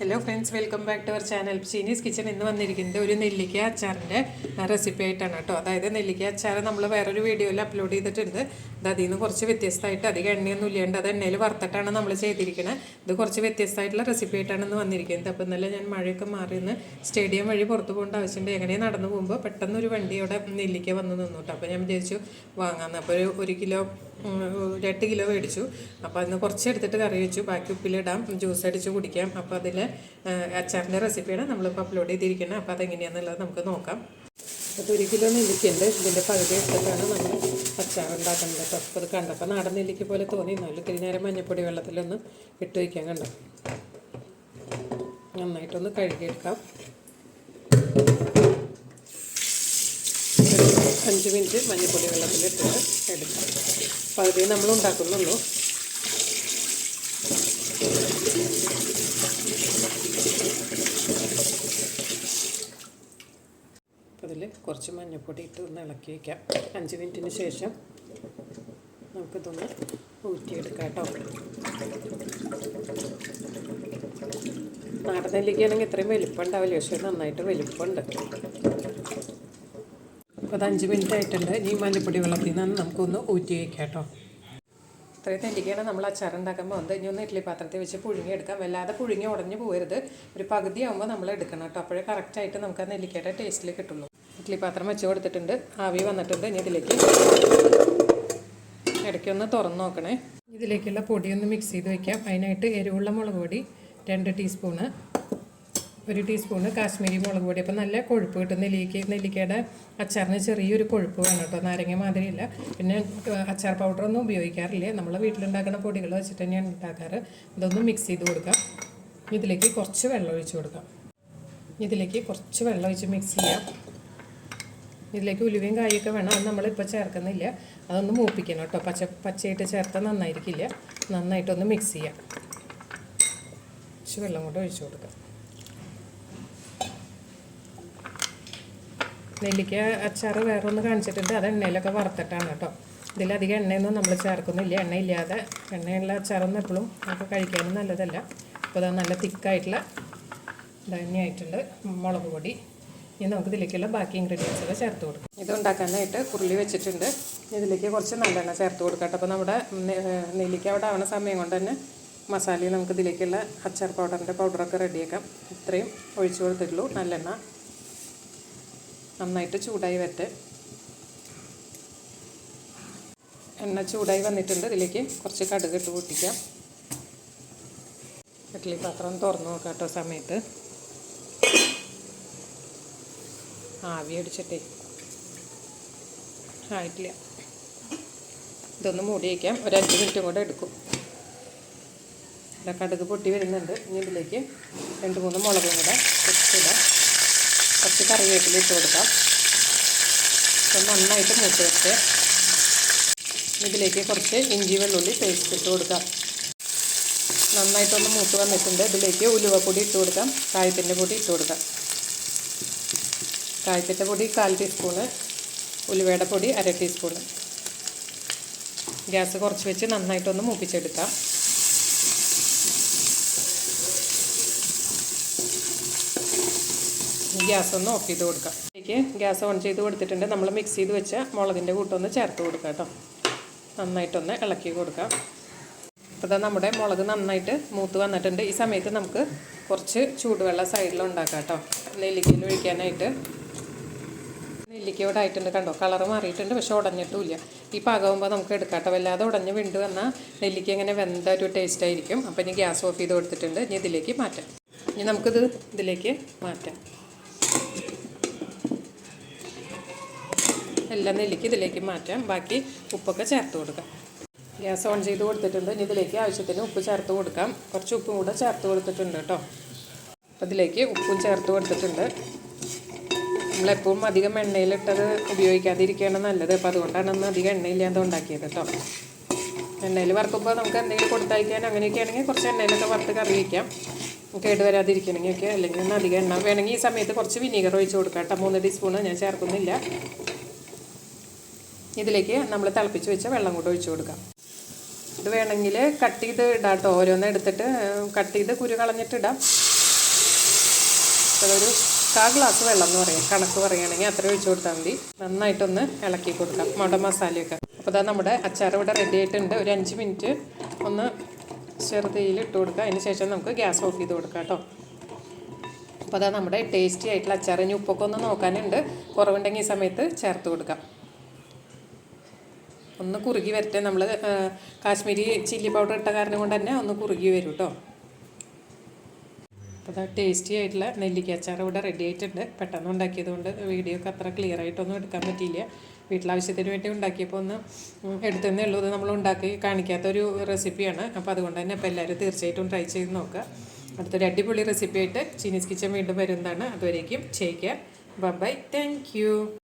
Hello friends welcome back to our channel Chinese kitchen ഇന്ന് വന്നിരിക്കുന്നത് ഒരു നെല്ലിക്ക അച്ചാറിന്റെ റെസിപ്പി ആയിട്ടാണ് കേട്ടോ. അതായത് നെല്ലിക്ക അച്ചാർ നമ്മൾ വേറൊരു വീഡിയോയിൽ അപ്ലോഡ് ചെയ്തിട്ടുണ്ട്. അത് അതിൽ നിന്ന് കുറച്ച് വ്യത്യസ്തമായിട്ട് അധികം എണ്ണയൊന്നും ഇല്ലാണ്ട് അത് എണ്ണയിൽ വറുത്തിട്ടാണ് നമ്മൾ ചെയ്തിരിക്കുന്നത് ഇത് കുറച്ച് വ്യത്യസ്തമായിട്ടുള്ള റെസിപ്പി ആയിട്ടാണ് ഇന്ന് വന്നിരിക്കുന്നത്. അപ്പോൾ ഇന്നലെ ഞാൻ മഴയൊക്കെ മാറി നിന്ന് സ്റ്റേഡിയം വഴി പുറത്ത് പോകേണ്ട ആവശ്യമുണ്ട്. എങ്ങനെയാണ് നടന്നു പോകുമ്പോൾ പെട്ടെന്ന് ഒരു വണ്ടി അവിടെ നെല്ലിക്ക വന്ന് നിന്നു കേട്ടോ. അപ്പോൾ ഞാൻ വിചാരിച്ചു വാങ്ങാമെന്ന് അപ്പോൾ ഒരു ഒരു കിലോ രണ്ട് കിലോ മേടിച്ചു. അപ്പോൾ അതിന് കുറച്ച് എടുത്തിട്ട് കറി വെച്ചു. ബാക്കി ഉപ്പിലിടാം. ജ്യൂസ് അടിച്ച് കുടിക്കാം. അപ്പോൾ അതിൽ അച്ചാറിന്റെ റെസിപ്പിയാണ് നമ്മളിപ്പോൾ അപ്ലോഡ് ചെയ്തിരിക്കുന്നത് അപ്പോൾ അതെങ്ങനെയാണെന്നുള്ളത് നമുക്ക് നോക്കാം. അപ്പോൾ ഒരു കിലോ നെല്ലിക്കുണ്ട് ഇതിന്റെ പകുതി എടുത്തിട്ടാണ് നമ്മൾ അച്ചാർ ഉണ്ടാക്കുന്നത്. കേട്ടോ അപ്പോൾ കണ്ടപ്പോൾ നാടൻ നെല്ലിക്ക പോലെ തോന്നി. എന്നാലും ഇത്തിരി നേരം മഞ്ഞപ്പൊടി വെള്ളത്തിലൊന്ന് ഇട്ട് വയ്ക്കാൻ കണ്ടോ? നന്നായിട്ടൊന്ന് കഴുകിയെടുക്കാം. അഞ്ച് മിനിറ്റ് മഞ്ഞപ്പൊടി വെള്ളത്തിലിട്ടിട്ട് എടുക്കാം. പകുതി നമ്മൾ ഉണ്ടാക്കുന്നുള്ളൂ അതിൽ കുറച്ച് മഞ്ഞൾപ്പൊടി ഇട്ട് ഒന്ന് ഇളക്കി വയ്ക്കാം അഞ്ച് മിനിറ്റിന് ശേഷം നമുക്കിതൊന്ന് ഊറ്റിയെടുക്കാം കേട്ടോ. നാടൻ നെല്ലിക്കാണെങ്കിൽ ഇത്രയും വലിപ്പം ഉണ്ടാവില്ല പക്ഷേ നന്നായിട്ട് വലിപ്പമുണ്ട്. അപ്പോൾ അത് അഞ്ച് മിനിറ്റ് ആയിട്ടുണ്ട്. ഇനി മഞ്ഞപ്പൊടി വെള്ളത്തിൽ നിന്ന് നമുക്കൊന്ന് ഊറ്റി വയ്ക്കാം കേട്ടോ. ഇത്രയും നെല്ലിക്കയാണ് നമ്മൾ അച്ചാർ ഉണ്ടാക്കുമ്പോൾ വന്ന് ഇനി ഒന്ന് ഇഡ്ഡലി പാത്രത്തിൽ വെച്ച് പുഴുങ്ങിയെടുക്കാം. വല്ലാതെ പുഴുങ്ങി ഉടഞ്ഞു പോകരുത്. ഒരു പകുതി ആകുമ്പോൾ നമ്മൾ എടുക്കണം കേട്ടോ. അപ്പോഴേ കറക്റ്റായിട്ട് നമുക്ക് ആ നെല്ലിക്കയുടെ ടേസ്റ്റിൽ കിട്ടുള്ളൂ. ഇഡ്ഡലി പാത്രം വെച്ച് കൊടുത്തിട്ടുണ്ട്. ആവി വന്നിട്ടുണ്ട്. ഇനി ഇതിലേക്ക് ഇടയ്ക്കൊന്ന് തുറന്ന് നോക്കണേ. ഇതിലേക്കുള്ള പൊടി ഒന്ന് മിക്സ് ചെയ്ത് വയ്ക്കാം അതിനായിട്ട് എരിവുള്ള മുളക് പൊടി രണ്ട് ടീസ്പൂണ് ഒരു ടീസ്പൂണ് കാശ്മീരി മുളക് പൊടി. അപ്പോൾ നല്ല കൊഴുപ്പ് കിട്ടും. നെല്ലിക്ക നെല്ലിക്കയുടെ അച്ചാറിന് ചെറിയൊരു കൊഴുപ്പ് വേണം കേട്ടോ. നാരങ്ങ മാതിരിയില്ല. പിന്നെ അച്ചാർ പൗഡറൊന്നും ഉപയോഗിക്കാറില്ല. നമ്മൾ വീട്ടിലുണ്ടാക്കുന്ന പൊടികൾ വെച്ചിട്ട് തന്നെയാണ് ഉണ്ടാക്കാറ്. ഇതൊന്ന് മിക്സ് ചെയ്ത് കൊടുക്കാം. ഇതിലേക്ക് കുറച്ച് വെള്ളം ഒഴിച്ച് കൊടുക്കാം. ഇതിലേക്ക് കുറച്ച് വെള്ളം ഒഴിച്ച് മിക്സ് ചെയ്യാം. ഇതിലേക്ക് ഉലുവയും കായൊക്കെ വേണം. അത് നമ്മളിപ്പോൾ ചേർക്കുന്നില്ല. അതൊന്ന് മൂപ്പിക്കണം കേട്ടോ. പച്ച പച്ചയായിട്ട് ചേർത്താൽ നന്നായിരിക്കില്ല. നന്നായിട്ടൊന്ന് മിക്സ് ചെയ്യാം. കുറച്ച് വെള്ളം കൂടെ ഒഴിച്ചു കൊടുക്കാം. നെല്ലിക്ക അച്ചാർ വേറെ ഒന്ന് കാണിച്ചിട്ടുണ്ട്. അത് എണ്ണയിലൊക്കെ വറുത്തിട്ടാണ് കേട്ടോ. ഇതിലധികം എണ്ണയൊന്നും നമ്മൾ ചേർക്കുന്നില്ല. എണ്ണയില്ലാതെ എണ്ണയുള്ള അച്ചാറൊന്നും എപ്പോഴും നമുക്ക് കഴിക്കാനും നല്ലതല്ല. അപ്പോൾ അത് നല്ല തിക്കായിട്ടുള്ള ധന്യമായിട്ടുണ്ട്. മുളക് പൊടി. ഇനി നമുക്ക് ഇതിലേക്കുള്ള ബാക്കി ഇൻഗ്രീഡിയൻസ് ഒക്കെ ചേർത്ത് കൊടുക്കാം. ഇത് ഉണ്ടാക്കാനായിട്ട് കുരുളി വെച്ചിട്ടുണ്ട്. ഇതിലേക്ക് കുറച്ച് നല്ലെണ്ണ ചേർത്ത് കൊടുക്കട്ടെ അപ്പോൾ നമ്മുടെ നെല്ലിക്ക അവിടെ ആവണ സമയം കൊണ്ട് തന്നെ മസാലയും നമുക്ക് ഇതിലേക്കുള്ള അച്ചാർ പൗഡറിന്റെ പൗഡറൊക്കെ റെഡിയാക്കാം ഇത്രയും ഒഴിച്ചു കൊടുത്തിട്ടുള്ളൂ. നല്ലെണ്ണ നന്നായിട്ട് ചൂടായി വരട്ടെ. എണ്ണ ചൂടായി വന്നിട്ടുണ്ട്. ഇതിലേക്ക് കുറച്ച് കടുക് ഇട്ട് പൊട്ടിക്കാം. ഇഡ്ഡലി പാത്രം തുറന്നു നോക്കാം കേട്ടോ സമയത്ത്. ആവി അടിച്ചിട്ടേ. ആയിട്ടില്ല. ഇതൊന്ന് മൂടി വയ്ക്കാം ഒരു അഞ്ച് മിനിറ്റും കൂടെ എടുക്കും. ഇവിടെ കടുക് പൊട്ടി വരുന്നുണ്ട്. ഇനി ഇതിലേക്ക് രണ്ട് മൂന്ന് മുളകും കൂടെ ഇട്ടിടാം. കുറച്ച് കറിവേപ്പില ഇട്ട് കൊടുക്കാം. അപ്പം നന്നായിട്ട് മൂത്ത് വെച്ച് ഇതിലേക്ക് കുറച്ച് ഇഞ്ചി വെള്ളുള്ളി പേസ്റ്റ് ഇട്ട് കൊടുക്കാം. നന്നായിട്ടൊന്ന് മൂത്ത് വന്നിട്ടുണ്ട്. ഇതിലേക്ക് ഉലുവപ്പൊടി ഇട്ട് കൊടുക്കാം. കായത്തിന്റെ പൊടി ഇട്ട് കൊടുക്കാം. കായത്തിന്റെ പൊടി കാൽ ടീസ്പൂണ് ഉലുവയുടെ പൊടി അര ടീസ്പൂണ്. ഗ്യാസ് കുറച്ച് വെച്ച് നന്നായിട്ടൊന്ന് മൂപ്പിച്ചെടുക്കാം. ഗ്യാസ് ഒന്ന് ഓഫ് ചെയ്ത് കൊടുക്കാം. ഇതിലേക്ക് ഗ്യാസ് ഓൺ ചെയ്ത് കൊടുത്തിട്ടുണ്ട്. നമ്മൾ മിക്സ് ചെയ്ത് വെച്ച മുളകിന്റെ കൂട്ടൊന്ന് ചേർത്ത് കൊടുക്കാം കേട്ടോ. നന്നായിട്ടൊന്ന് ഇളക്കി കൊടുക്കാം. അപ്പോൾ നമ്മുടെ മുളക് നന്നായിട്ട് മൂത്ത് വന്നിട്ടുണ്ട്. ഈ സമയത്ത് നമുക്ക് കുറച്ച് ചൂടുവെള്ളം സൈഡിൽ ഉണ്ടാക്കാം കേട്ടോ. നെല്ലിക്കയിൽ ഒഴിക്കാനായിട്ട്. നെല്ലിക്ക ഇവിടെ ആയിട്ടുണ്ട് കണ്ടോ? കളറ് മാറിയിട്ടുണ്ട് പക്ഷെ ഉടഞ്ഞിട്ടുമില്ല. ഈ പാകമാകുമ്പോൾ നമുക്ക് എടുക്കാട്ടോ കേട്ടോ. വല്ലാതെ ഉടഞ്ഞ് വിണ്ടു വന്നാൽ നെല്ലിക്ക ഇങ്ങനെ വെന്ത ഒരു ടേസ്റ്റ് ആയിരിക്കും. അപ്പോൾ ഇനി ഗ്യാസ് ഓഫ് ചെയ്ത് കൊടുത്തിട്ടുണ്ട്. ഇനി ഇതിലേക്ക് മാറ്റാം. ഇനി നമുക്കിത് ഇതിലേക്ക് മാറ്റാം. എല്ലാം നെല്ലിക്ക് ഇതിലേക്ക് മാറ്റാം. ബാക്കി ഉപ്പൊക്കെ ചേർത്ത് കൊടുക്കാം. ഗ്യാസ് ഓൺ ചെയ്ത് കൊടുത്തിട്ടുണ്ട്. ഇനി ഇതിലേക്ക് ആവശ്യത്തിന് ഉപ്പ് ചേർത്ത് കൊടുക്കാം. കുറച്ച് ഉപ്പും കൂടെ ചേർത്ത് കൊടുത്തിട്ടുണ്ട് കേട്ടോ. അപ്പോൾ ഇതിലേക്ക് ഉപ്പും ചേർത്ത് കൊടുത്തിട്ടുണ്ട്. നമ്മളെപ്പോഴും അധികം എണ്ണയിലിട്ടത് ഉപയോഗിക്കാതിരിക്കുകയാണ് നല്ലത്. അപ്പോൾ അതുകൊണ്ടാണ് അന്ന് അധികം എണ്ണയില്ലാതെ ഉണ്ടാക്കിയത് കേട്ടോ. എണ്ണയിൽ വറുക്കുമ്പോൾ നമുക്ക് എന്തെങ്കിലും കൊടുത്തയക്കാൻ അങ്ങനെയൊക്കെ ആണെങ്കിൽ കുറച്ച് എണ്ണയിലൊക്കെ വറുത്ത് കറി വയ്ക്കാം. കേട് വരാതിരിക്കണമെങ്കിൽ ഒക്കെ അല്ലെങ്കിൽ ഒന്ന് അധികം എണ്ണ വേണമെങ്കിൽ ഈ സമയത്ത് കുറച്ച് വിനീഗർ ഒഴിച്ച് കൊടുക്കാം കേട്ടോ. മൂന്ന് ടീസ്പൂണ് ഞാൻ ചേർക്കുന്നില്ല. ഇതിലേക്ക് നമ്മൾ തിളപ്പിച്ച് വെച്ച വെള്ളം കൂടെ ഒഴിച്ച് കൊടുക്കാം. ഇത് വേണമെങ്കിൽ കട്ട് ചെയ്ത് ഇടാം കേട്ടോ. ഓരോന്ന് എടുത്തിട്ട് കട്ട് ചെയ്ത് കുരു കളഞ്ഞിട്ട് ഇടാം. അതൊരു കാ ഗ്ലാസ് വെള്ളം എന്ന് പറയാം. കണക്ക് പറയുകയാണെങ്കിൽ അത്ര ഒഴിച്ചു കൊടുത്താൽ മതി. നന്നായിട്ടൊന്ന് ഇളക്കി കൊടുക്കാം. മുട മസാലയൊക്കെ. അപ്പോൾ ഇതാ നമ്മുടെ അച്ചാർ ഇവിടെ റെഡി ആയിട്ടുണ്ട്. ഒരു അഞ്ച് മിനിറ്റ് ഒന്ന് ചെറുതീയിൽ ഇട്ട് കൊടുക്കുക. അതിന് ശേഷം നമുക്ക് ഗ്യാസ് ഓഫ് ചെയ്ത് കൊടുക്കാം കേട്ടോ. അപ്പോൾ അതാ നമ്മുടെ ടേസ്റ്റി ആയിട്ടുള്ള അച്ചാർ ഇനി ഉപ്പൊക്കെ ഒന്ന് നോക്കാനുണ്ട്. കുറവുണ്ടെങ്കിൽ ഈ സമയത്ത് ചേർത്ത് കൊടുക്കാം. ഒന്ന് കുറുകി വരട്ടെ. നമ്മൾ കാശ്മീരി ചില്ലി പൗഡർ ഇട്ട കാരണം കൊണ്ട് തന്നെ ഒന്ന് കുറുകി വരും കേട്ടോ. അപ്പോൾ അത് ടേസ്റ്റി ആയിട്ടുള്ള നെല്ലിക്ക അച്ചാർ ഇവിടെ റെഡി ആയിട്ടുണ്ട്. പെട്ടെന്ന് ഉണ്ടാക്കിയതുകൊണ്ട് വീഡിയോ ഒക്കെ അത്ര ക്ലിയർ ആയിട്ടൊന്നും എടുക്കാൻ പറ്റിയില്ല. വീട്ടിലാവശ്യത്തിന് വേണ്ടി ഉണ്ടാക്കിയപ്പോൾ ഒന്ന് എടുത്തതന്നേ ഉള്ളൂ. ഇത് നമ്മൾ ഉണ്ടാക്കി കാണിക്കാത്തൊരു റെസിപ്പിയാണ് അപ്പോൾ അതുകൊണ്ട് തന്നെ അപ്പോൾ എല്ലാവരും തീർച്ചയായിട്ടും ട്രൈ ചെയ്ത് നോക്കുക. അടുത്തൊരു അടിപൊളി റെസിപ്പി ആയിട്ട് ചീനീസ് കിച്ചൻ വീണ്ടും വരുന്നതാണ്. അതുവരേക്കും ചെയ്യിക്കുക ബൈ താങ്ക്